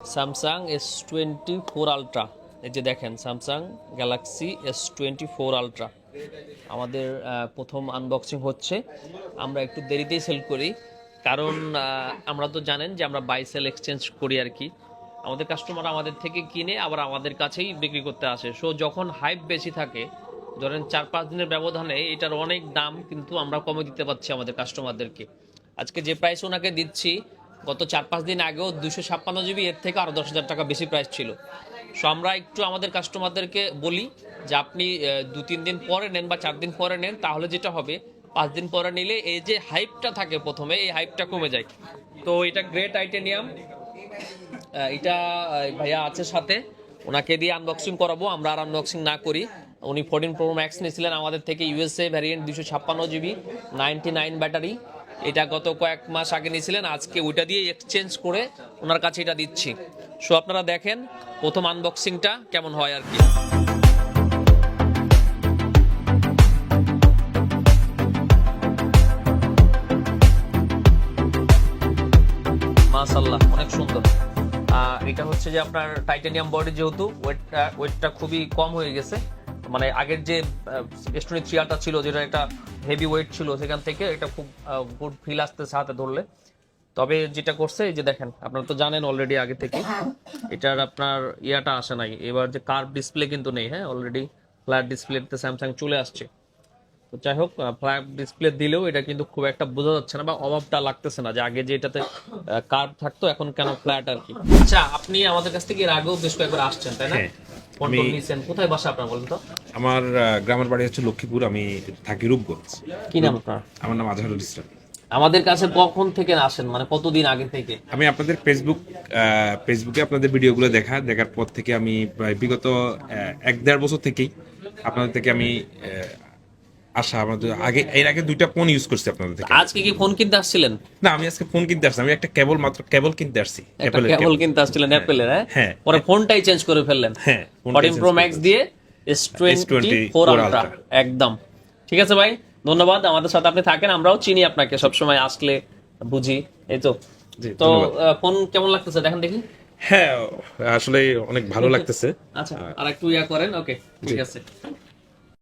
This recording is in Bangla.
Samsung S twenty four ultra এই যে দেখেন Samsung Galaxy S twenty four ultra আমাদের প্রথম আনবক্সিং হচ্ছে। আমরা একটু দেরিতেই সেল করি। কারণ আমরা তো জানেন যে আমরা বাই সেল এক্সচেঞ্জ করি আর কি। আমাদের কাস্টমার আমাদের থেকে কিনে আবার আমাদের কাছেই বিক্রি করতে আসে। সো যখন হাইপ বেশি থাকে, ধরেন চার পাঁচ দিনের ব্যবধানে এটার অনেক দাম কিন্তু আমরা কমে দিতে পারছি আমাদের কাস্টমারদেরকে আজকে যে প্রাইস ওনাকে দিচ্ছি গত চার পাঁচ দিন আগেও দুশো ছাপ্পান্ন জিবি এর থেকে আরও দশ হাজার টাকা বেশি প্রাইস ছিল। সো আমরা একটু আমাদের কাস্টমারদেরকে বলি যে আপনি দু তিন দিন পরে নেন বা চার দিন পরে নেন, তাহলে যেটা হবে, পাঁচ দিন পরে নিলে এই যে হাইপটা থাকে প্রথমে, এই হাইপটা কমে যায়। তো এটা গ্রেট টাইটেনিয়াম এটা ভাইয়া আছে সাথে, ওনাকে দিয়ে আনবক্সিং করাবো, আমরা আর আনবক্সিং না করি। উনি ফোরটিন প্রো ম্যাক্স নিয়েছিলেন আমাদের থেকে ইউএসএ ভ্যারিয়েন্ট দুশো ছাপ্পান্ন জিবি নাইনটি নাইন ব্যাটারি এটা গত কয়েক মাস আগে নিয়েছিলেন, আজকে ওইটা দিয়ে এক্সচেঞ্জ করে ওনার কাছে এটা দিচ্ছি। সো আপনারা দেখেন, প্রথম আনবক্সিংটা কেমন হয় আর কি। মাশাল্লাহ অনেক সুন্দর। এটা হচ্ছে যে আপনার টাইটানিয়াম বডি যেহেতু ওয়েটটা ওয়েটটা খুবই কম হয়ে গেছে। মানে আগের যে স্টোনি থ্রিয়াটা ছিল, যেটা একটা হেভি ওয়েট ছিল, সেখান থেকে এটা খুব গুড ফিল আসতেছে হাতে ধরলে। তবে যেটা করছে, এই যে দেখেন, আপনারা তো জানেন অলরেডি আগে থেকে, এটার আপনার ইয়াটা আসে নাই। এবার যে কার্ভ ডিসপ্লে কিন্তু নেই হ্যাঁ অলরেডি ফ্ল্যাট ডিসপ্লেতে স্যামসাং চলে আসছে। তো যাই হোক ফ্ল্যাট ডিসপ্লে দিলেও এটা কিন্তু খুব একটা বোঝা যাচ্ছে না বা অভাবটা লাগতেছে না যে আগে যে এটাতে কার্ভ থাকতো, এখন কেন ফ্ল্যাট আর কি। আচ্ছা আপনি আমাদের কাছ থেকে এর আগেও বেশ কয়েকবার আসছেন, তাই না? কোথায় বাসা আপনার বলেন তো? আমার গ্রামের বাড়ি হচ্ছে লক্ষ্মীপুর আমি থাকি রূপগঞ্জ। কি নাম আপনার? আমার নাম আজহারুল ইসলাম। আমাদের কাছে কখন থেকে আসেন? মানে কতদিন আগে থেকে? আমি আপনাদের ফেসবুক ফেসবুকে আপনাদের ভিডিওগুলো দেখা দেখার পর থেকে আমি বিগত এক দেড় বছর থেকেই আপনাদের থেকে আমি আসা আমাদের আগে এর আগে দুইটা ফোন ইউজ করছি আপনাদের থেকে। আজকে কি ফোন কিনতে আসছিলেন? না আমি আজকে ফোন কিনতে আসছি আমি একটা কেবল মাত্র কেবল কিনতে আসছি একটা কেবল কিনতে আসছিলেন অ্যাপেলের হ্যাঁ। পরে ফোনটাই চেঞ্জ করে ফেললেন। হ্যাঁ, ফোনটাই ফোরটিন change প্রো ম্যাক্স দিয়ে S twenty four S24 ultra একদম। ঠিক আছে ভাই ধন্যবাদ। আমাদের সাথে আপনি থাকেন আমরাও চিনি আপনাকে সবসময় আসলে বুঝি এই তো। তো ফোন কেমন লাগতেছে দেখেন দেখি। হ্যাঁ আসলে অনেক ভালো লাগতেছে। আচ্ছা আর একটু ইয়া করেন ওকে ঠিক আছে।